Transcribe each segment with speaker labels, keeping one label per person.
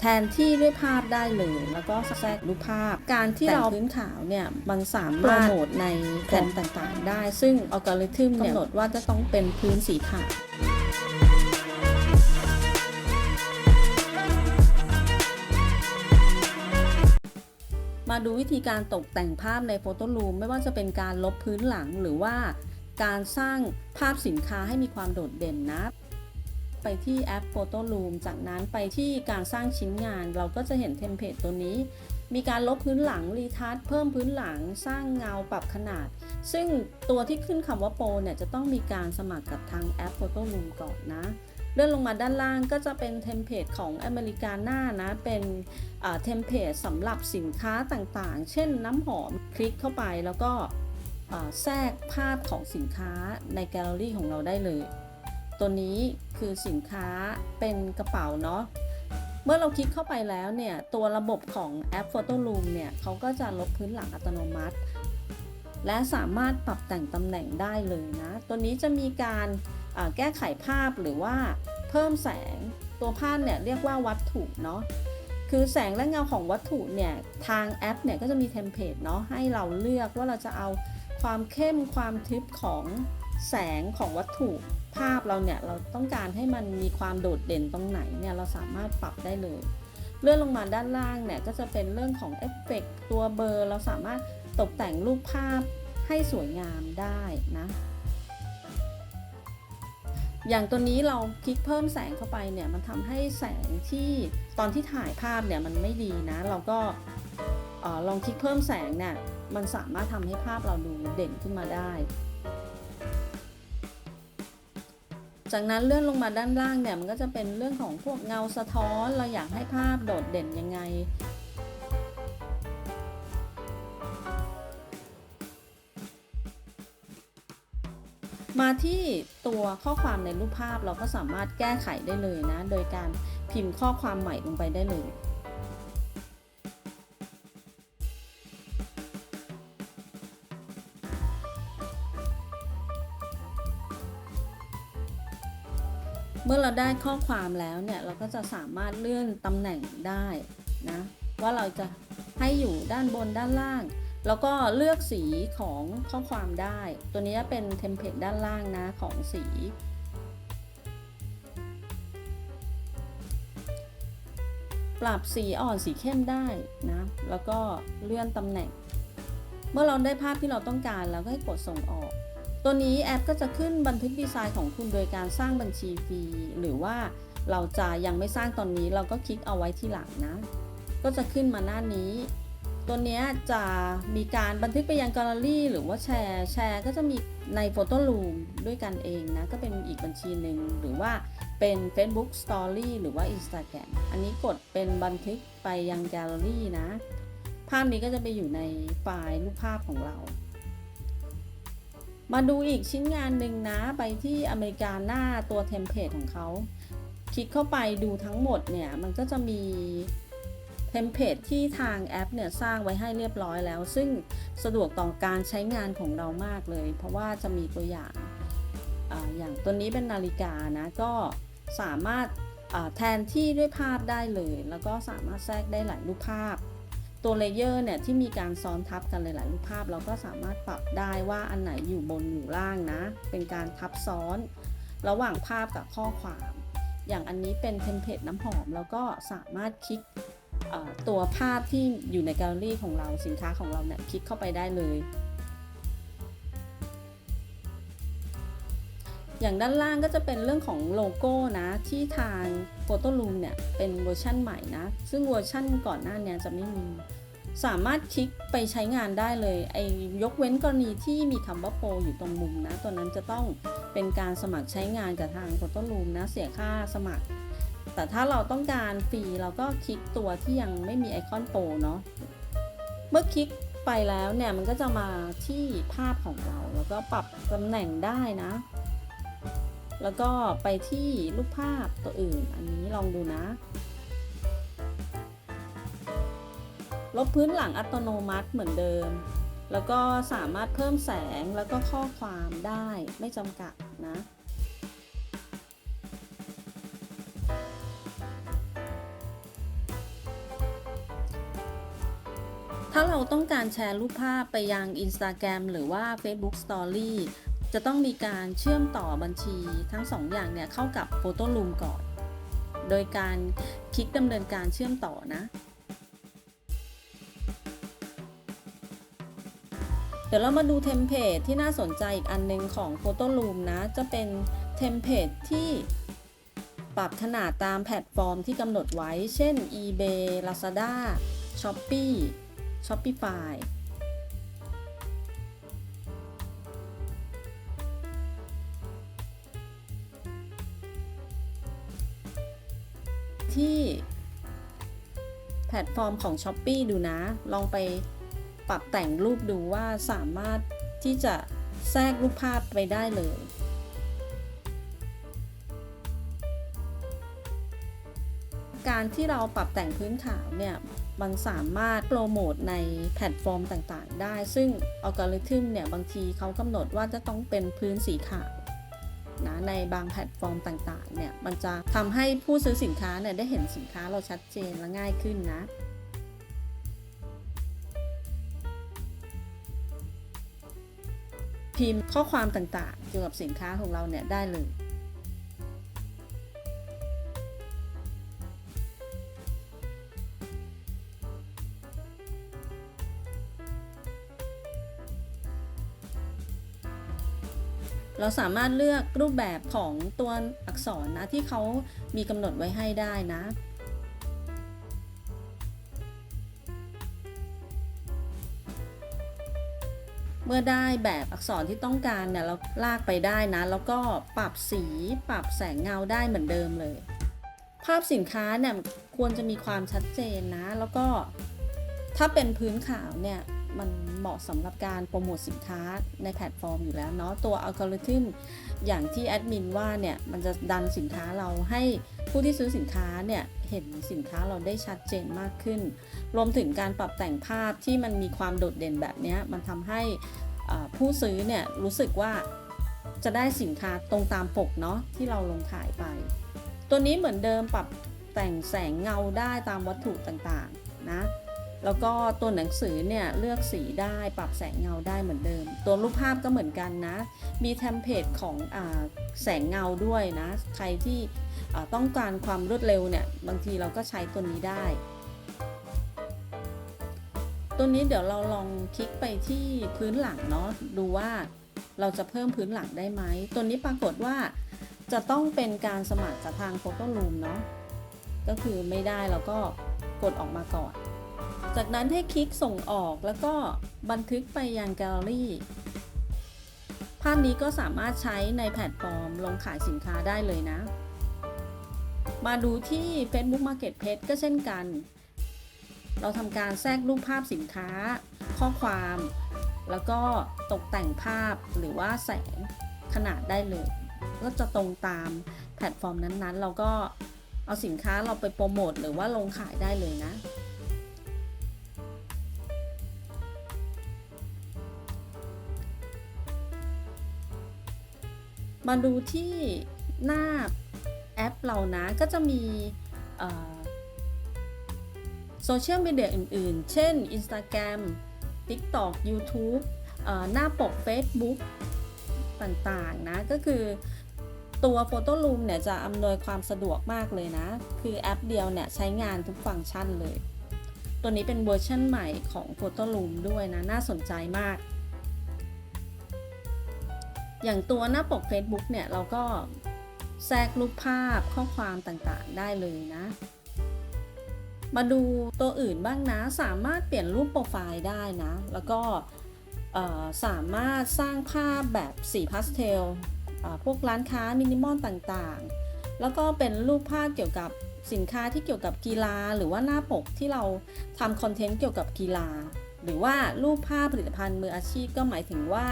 Speaker 1: แทนที่ด้วยภาพได้เลยแล้วก็แทรกรูปภาพ การที่เราพื้นขาวเนี่ยมันสามารถโปรโมทในแพลตฟอร์มต่างๆ ได้ ซึ่งอัลกอริทึมเนี่ยกำหนดว่าจะต้องเป็นพื้นสีขาวมาดูวิธีการตกแต่งภาพใน Photo Room ไม่ว่าจะเป็นการลบพื้นหลังหรือว่า การสร้างภาพสินค้าให้มีความโดดเด่นนะ ไปที่แอป Photo Room จากนั้นไปที่การสร้างชิ้นงาน เราก็จะเห็นเทมเพลตตัวนี้ มีการลบพื้นหลังรีทัชเพิ่มพื้นหลังสร้างเงาปรับขนาด ซึ่งตัวที่ขึ้นคำว่าโปรเนี่ยจะต้องมีการสมัครกับทางแอป Photo Room ก่อนนะเลื่อนลงมาด้านล่างก็จะเป็นเทมเพลตของอเมริกาหน่านะ เป็นเทมเพลตสำหรับสินค้าต่างๆ เช่นน้ำหอมคลิกเข้าไปแล้วก็แทรกภาพของสินค้าในแกลเลอรี่ของเราได้เลย ตัวนี้คือสินค้าเป็นกระเป๋าเนาะเมื่อเราคลิกเข้าไปแล้วเนี่ย ตัวระบบของแอป Photo Room เนี่ยเขาก็จะลบพื้นหลังอัตโนมัติ และสามารถปรับแต่งตำแหน่งได้เลยนะ ตัวนี้จะมีการแก้ไขภาพหรือว่าเพิ่มแสงตัวภาพเนี่ยเรียกว่าวัตถุเนาะคือแสงและเงาของวัตถุเนี่ย ทางแอปเนี่ยก็จะมีเทมเพลตเนาะให้เราเลือกว่าเราจะเอาความเข้มความทึบของ แสงของวัตถุภาพเราเนี่ยเราต้องการให้มันมีความโดดเด่นตรงไหนเนี่ยเราสามารถปรับได้เลยเลื่อนลงมาด้านล่างเนี่ยก็จะเป็นเรื่องของเอฟเฟกต์ตัวเบอร์ เราสามารถตกแต่งรูปภาพให้สวยงามได้นะ อย่างตัวนี้เราคลิกเพิ่มแสงเข้าไปเนี่ยมันทำให้แสงที่ตอนที่ถ่ายภาพเนี่ยมันไม่ดีนะ เราก็ออลองคลิกเพิ่มแสงเนี่ยมันสามารถทำให้ภาพเราดูเด่นขึ้นมาได้ จากนั้นเลื่อนลงมาด้านล่างเนี่ยมันก็จะเป็นเรื่องของพวกเงาสะท้อนเราอยากให้ภาพโดดเด่นยังไง มาที่ตัวข้อความในรูปภาพเราก็สามารถแก้ไขได้เลยนะ โดยการพิมพ์ข้อความใหม่ลงไปได้เลย เมื่อเราได้ข้อความแล้วเนี่ยเราก็จะสามารถเลื่อนตำแหน่งได้นะว่าเราจะให้อยู่ด้านบนด้านล่าง แล้วก็เลือกสีของข้อความได้ ตัวนี้เป็นเทมเพลตด้านล่างนะของสี ปรับสีอ่อนสีเข้มได้นะแล้วก็เลื่อนตำแหน่ง เมื่อเราได้ภาพที่เราต้องการเราก็ให้กดส่งออก ตัวนี้แอปก็จะขึ้นบันทึกดีไซน์ของคุณโดยการสร้างบัญชีฟรีหรือว่าเราจะยังไม่สร้างตอนนี้เราก็คลิกเอาไว้ที่หลังนะ ก็จะขึ้นมาหน้านี้ ตัวนี้จะมีการบันทึกไปยังแกลเลอรี่หรือว่าแชร์แชร์ก็จะมีใน Photo Room ด้วยกันเองนะ ก็เป็นอีกบัญชีหนึ่งหรือว่าเป็น Facebook Story หรือว่า Instagram อันนี้กดเป็นบันทึกไปยังแกลเลอรี่นะ ภาพนี้ก็จะไปอยู่ในไฟล์รูปภาพของเรา มาดูอีกชิ้นงานหนึ่งนะไปที่อเมริกาหน้าตัวเทมเพลตของเขา คลิกเข้าไปดูทั้งหมดเนี่ย มันก็จะมีเทมเพลตที่ทางแอปเนี่ยสร้างไว้ให้เรียบร้อยแล้ว ซึ่งสะดวกต่อการใช้งานของเรามากเลย เพราะว่าจะมีตัวอย่างอาอย่างตัวนี้เป็นนาฬิกานะ ก็สามารถาแทนที่ด้วยภาพได้เลย แล้วก็สามารถแทรกได้หลายรูปภาพ ตัวเลเยอร์เนี่ยที่มีการซ้อนทับกันหลาย ๆ รูปภาพ เราก็สามารถปรับได้ว่าอันไหนอยู่บนอยู่ล่างนะ เป็นการทับซ้อน ระหว่างภาพกับข้อความ อย่างอันนี้เป็นเทมเพลตน้ำหอมแล้วก็สามารถคลิกตัวภาพที่อยู่ในแกลเลอรี่ของเราสินค้าของเราเนี่ยคลิกเข้าไปได้เลย อย่างด้านล่างก็จะเป็นเรื่องของโลโก้นะที่ทาง Photo Room เนี่ยเป็นเวอร์ชั่นใหม่นะ ซึ่งเวอร์ชั่นก่อนหน้านี้จะไม่มี สามารถคลิกไปใช้งานได้เลยไอยกเว้นกรณีที่มีคำว่าโปรอยู่ตรงมุมนะตัวนั้นจะต้องเป็นการสมัครใช้งานกับทาง Photo Room นะเสียค่าสมัคร แต่ถ้าเราต้องการฟรีเราก็คลิกตัวที่ยังไม่มีไอคอนโปรเนาะเมื่อคลิกไปแล้วเนี่ยมันก็จะมาที่ภาพของเรา แล้วก็ปรับตำแหน่งได้นะ แล้วก็ไปที่รูปภาพตัวอื่น อันนี้ลองดูนะ ลบพื้นหลังอัตโนมัติเหมือนเดิม แล้วก็สามารถเพิ่มแสงแล้วก็ข้อความได้ไม่จำกัดนะถ้าเราต้องการแชร์รูปภาพไปยัง Instagram หรือว่า Facebook Story จะต้องมีการเชื่อมต่อบัญชีทั้งสองอย่างเนี่ยเข้ากับ Photo Room ก่อน โดยการคลิกดำเนินการเชื่อมต่อนะเดี๋ยวเรามาดูเทมเพลตที่น่าสนใจอีกอันหนึงของ Photo Room นะ จะเป็นเทมเพลตที่ปรับขนาดตามแพลตฟอร์มที่กำหนดไว้ เช่น eBay Lazada Shopee Shopify ที่แพลตฟอร์มของ s h อ p e e ดูนะ ลองไปปรับแต่งรูปดูว่าสามารถที่จะแทรกรูปภาพไปได้เลย การที่เราปรับแต่งพื้นขาวเนี่ย มันสามารถโปรโมทในแพลตฟอร์มต่างๆ ได้ ซึ่งอัลกอริทึมเนี่ย บางทีเขากำหนดว่าจะต้องเป็นพื้นสีขาว นะในบางแพลตฟอร์มต่างๆเนี่ยมันจะทำให้ผู้ซื้อสินค้าเนี่ยได้เห็นสินค้าเราชัดเจนและง่ายขึ้นนะพิมพ์ข้อความต่างๆ เกี่ยวกับสินค้าของเราเนี่ยได้เลย เราสามารถเลือกรูปแบบของตัวอักษรนะที่เขามีกำหนดไว้ให้ได้นะเมื่อได้แบบอักษรที่ต้องการเนี่ยเราลากไปได้นะ แล้วก็ปรับสีปรับแสงเงาได้เหมือนเดิมเลย ภาพสินค้าเนี่ยควรจะมีความชัดเจนนะ แล้วก็ ถ้าเป็นพื้นขาวเนี่ยมันเหมาะสำหรับการโปรโมทสินค้าในแพลตฟอร์มอยู่แล้วเนาะตัวอัลกอริทึมอย่างที่แอดมินว่าเนี่ยมันจะดันสินค้าเราให้ผู้ที่ซื้อสินค้าเนี่ยเห็นสินค้าเราได้ชัดเจนมากขึ้น รวมถึงการปรับแต่งภาพที่มันมีความโดดเด่นแบบนี้มันทำให้ผู้ซื้อเนี่ยรู้สึกว่าจะได้สินค้าตรงตามปกเนาะที่เราลงขายไป ตัวนี้เหมือนเดิมปรับแต่งแสงเงาได้ตามวัตถุต่างๆนะ แล้วก็ตัวหนังสือเนี่ยเลือกสีได้ปรับแสงเงาได้เหมือนเดิม ตัวรูปภาพก็เหมือนกันนะ มีเทมเพลตของอแสงเงาด้วยนะ ใครที่ต้องการความรวดเร็วเนี่ยบางทีเราก็ใช้ตัวนี้ได้ ตัวนี้เดี๋ยวเราลองคลิกไปที่พื้นหลังเนาะดูว่าเราจะเพิ่มพื้นหลังได้ไหม ตัวนี้ปรากฏว่าจะต้องเป็นการสมัครกับทาง Photo Room เนาะก็คือไม่ได้เราก็กดออกมาก่อน จากนั้นให้คลิกส่งออกแล้วก็บันทึกไปยังแกลเลอรี่ ภาพนี้ก็สามารถใช้ในแพลตฟอร์มลงขายสินค้าได้เลยนะ มาดูที่ Facebook Marketplace ก็เช่นกัน เราทำการแทรกรูปภาพสินค้า ข้อความ แล้วก็ตกแต่งภาพหรือว่าแสงขนาดได้เลย ก็จะตรงตามแพลตฟอร์มนั้นๆ เราก็เอาสินค้าเราไปโปรโมทหรือว่าลงขายได้เลยนะ มาดูที่หน้าแอปเรานะ ก็จะมีโซเชียลมีเดียอื่นๆ เช่น Instagram TikTok YouTube หน้าปก Facebook ต่างๆ นะ ก็คือตัว Photo Room เนี่ยจะอำนวยความสะดวกมากเลยนะ คือแอปเดียวเนี่ยใช้งานทุกฟังก์ชันเลย ตัวนี้เป็นเวอร์ชันใหม่ของ Photo Room ด้วยนะ น่าสนใจมาก อย่างตัวหน้าปก Facebook เนี่ยเราก็แทรกรูปภาพข้อความต่างๆได้เลยนะ มาดูตัวอื่นบ้างนะ สามารถเปลี่ยนรูปโปรไฟล์ได้นะ แล้วก็สามารถสร้างภาพแบบสีพาสเทลพวกร้านค้ามินิมอลต่างๆ แล้วก็เป็นรูปภาพเกี่ยวกับสินค้าที่เกี่ยวกับกีฬา หรือว่าหน้าปกที่เราทำคอนเทนต์เกี่ยวกับกีฬา หรือว่ารูปภาพผลิตภัณฑ์มืออาชีพก็หมายถึงว่า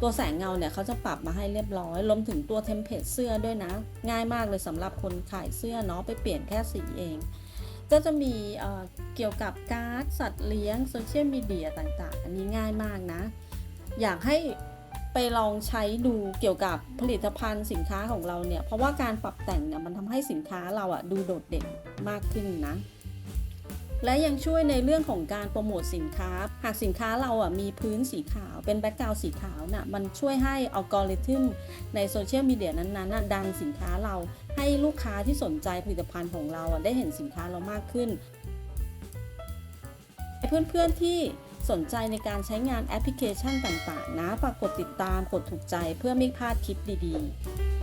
Speaker 1: ตัวแสงเงาเนี่ยเขาจะปรับมาให้เรียบร้อยรวมถึงตัวเทมเพลตเสื้อด้วยนะ ง่ายมากเลยสำหรับคนขายเสื้อเนาะไปเปลี่ยนแค่สีเอง ก็จะมีเอ่อเกี่ยวกับการ์ดสัตว์เลี้ยงโซเชียลมีเดียต่างๆ อันนี้ง่ายมากนะ อยากให้ไปลองใช้ดูเกี่ยวกับผลิตภัณฑ์สินค้าของเราเนี่ย เพราะว่าการปรับแต่งเนี่ยมันทำให้สินค้าเราอะดูโดดเด่นมากขึ้นนะ และยังช่วยในเรื่องของการโปรโมทสินค้า หากสินค้าเราอะมีพื้นสีขาว เป็นแบ็กกราวสีขาวน่ะมันช่วยให้อัลกอริทึมในโซเชียลมีเดียนั้นๆน่ะดันสินค้าเราให้ลูกค้าที่สนใจผลิตภัณฑ์ของเราอะได้เห็นสินค้าเรามากขึ้น เพื่อนๆที่สนใจในการใช้งานแอปพลิเคชันต่างๆ นะฝากกดติดตามกดถูกใจเพื่อไม่พลาดคลิปดีๆ